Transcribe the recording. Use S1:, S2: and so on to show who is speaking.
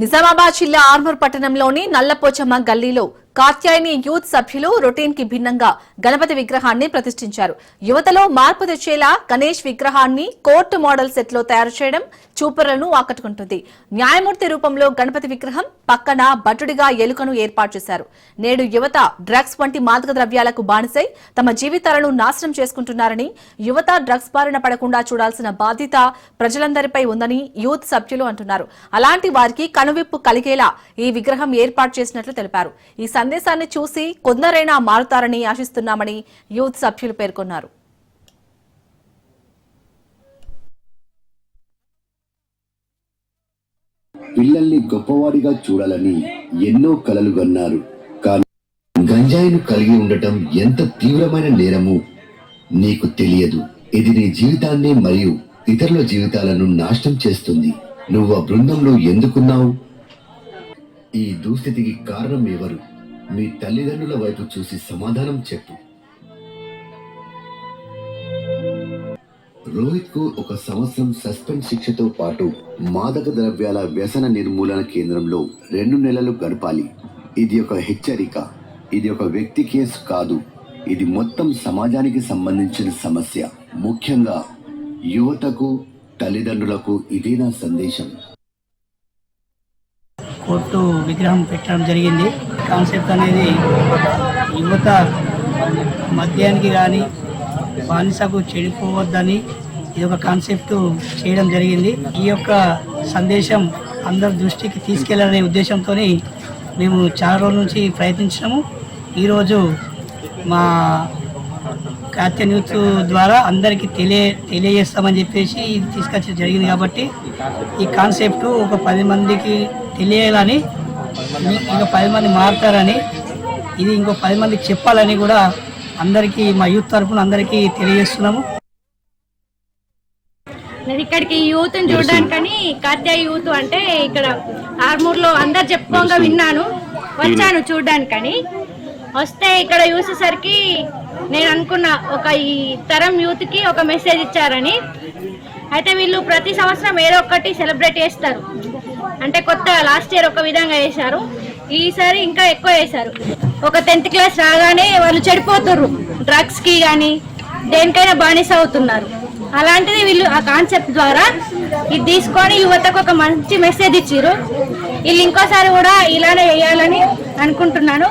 S1: నిజామాబాద్ జిల్లా ఆర్మూర్ పట్టణంలోని నల్లపోచమ్మ గల్లీలో కాత్యాయని యూత్ సభ్యులు రొటీన్కి భిన్నంగా గణపతి విగ్రహాన్ని ప్రతిష్ఠించారు. యువతలో మార్పు తెచ్చేలా గణేష్ విగ్రహాన్ని కోర్టు మోడల్ సెట్లో తయారు చేయడం చూపరులను ఆకట్టుకుంటుంది. న్యాయమూర్తి రూపంలో గణపతి విగ్రహం పక్కన భటుడిగా ఎలుకను ఏర్పాటు చేశారు. నేడు యువత డ్రగ్స్ వంటి మాదక ద్రవ్యాలకు బానిసై తమ జీవితాలను నాశనం చేసుకుంటున్నారని యువత డ్రగ్స్ బారిన పడకుండా చూడాల్సిన బాధ్యత ప్రజలందరిపై ఉందని యూత్ సభ్యులు అంటున్నారు. అలాంటి వారికి కనువిప్పు కలిగేలా ఈ విగ్రహం ఏర్పాటు చేసినట్లు తెలిపారు. ఈ సందేశాన్ని చూసి కొందరైనా మారుతారని ఆశిస్తున్నామని యూత్ సభ్యులు పేర్కొన్నారు.
S2: పిల్లల్ని గొప్పవారిగా చూడాలని ఎన్నో కలలు గన్నారు. కానీ గంజాయిను కలిగి ఉండటం ఎంత తీవ్రమైన నేరము నీకు తెలియదు. ఇది నీ జీవితాన్ని మరియు ఇతరుల జీవితాలను నాశనం చేస్తుంది. నువ్వు ఆ బృందంలో ఎందుకున్నావు? ఈ దుస్థితికి కారణం ఎవరు? మీ తల్లిదండ్రుల వైపు చూసి సమాధానం చెప్పు. రోహిత్కు ఒక సంవత్సరం సస్పెండ్ శిక్షతో పాటు మాదక ద్రవ్యాల వ్యసన నిర్మూలన కేంద్రంలో రెండు నెలలు గడపాలి. ఇది ఒక హెచ్చరిక. ఇది ఒక వ్యక్తి కేసు కాదు. ఇది మొత్తం సమాజానికి సంబంధించిన సమస్య. ముఖ్యంగా యువతకు తల్లిదండ్రులకు ఇదే నా సందేశం?
S3: కోర్టు విగ్రహం పెట్టడం జరిగింది. కాన్సెప్ట్ అనేది యువత మద్యానికి కానీ బానిసకు చెడిపోవద్దని ఇది ఒక కాన్సెప్ట్ చేయడం జరిగింది. ఈ యొక్క సందేశం అందరి దృష్టికి తీసుకెళ్ళాలనే ఉద్దేశంతో మేము చాలా రోజుల నుంచి ప్రయత్నించినాము. ఈరోజు మా కాత్య న్యూస్ ద్వారా అందరికీ తెలియ తెలియజేస్తామని చెప్పేసి ఇది తీసుకొచ్చి జరిగింది కాబట్టి ఈ కాన్సెప్ట్ ఒక పది మందికి తెలియాలని ఇంకా పది మంది మారుతారని ఇది ఇంకో పది మందికి చెప్పాలని కూడా అందరికీ మా యూత్ తరఫున అందరికీ తెలియజేస్తున్నాము.
S4: నేను ఇక్కడికి యూత్ చూడడానికని కాత్య యూత్ అంటే ఇక్కడ ఆర్మూర్లో అందరు చెప్పుకోగా విన్నాను. వచ్చాను చూడడానికని. వస్తే ఇక్కడ చూసేసరికి నేను అనుకున్న ఒక ఈ తరం యూత్కి ఒక మెసేజ్ ఇచ్చారని. అయితే వీళ్ళు ప్రతి సంవత్సరం ఏదో ఒకటి సెలబ్రేట్ చేస్తారు. అంటే కొత్త లాస్ట్ ఇయర్ ఒక విధంగా చేశారు. ఈసారి ఇంకా ఎక్కువ చేశారు. ఒక టెన్త్ క్లాస్ రాగానే వాళ్ళు చెడిపోతుర్రు. డ్రగ్స్కి కానీ దేనికైనా బానిస అవుతున్నారు. అలాంటిది వీళ్ళు ఆ కాన్సెప్ట్ ద్వారా ఇది తీసుకొని యువతకు ఒక మంచి మెసేజ్ ఇచ్చారు వీళ్ళు ఇంకోసారి కూడా ఇలానే వేయాలని అనుకుంటున్నాను.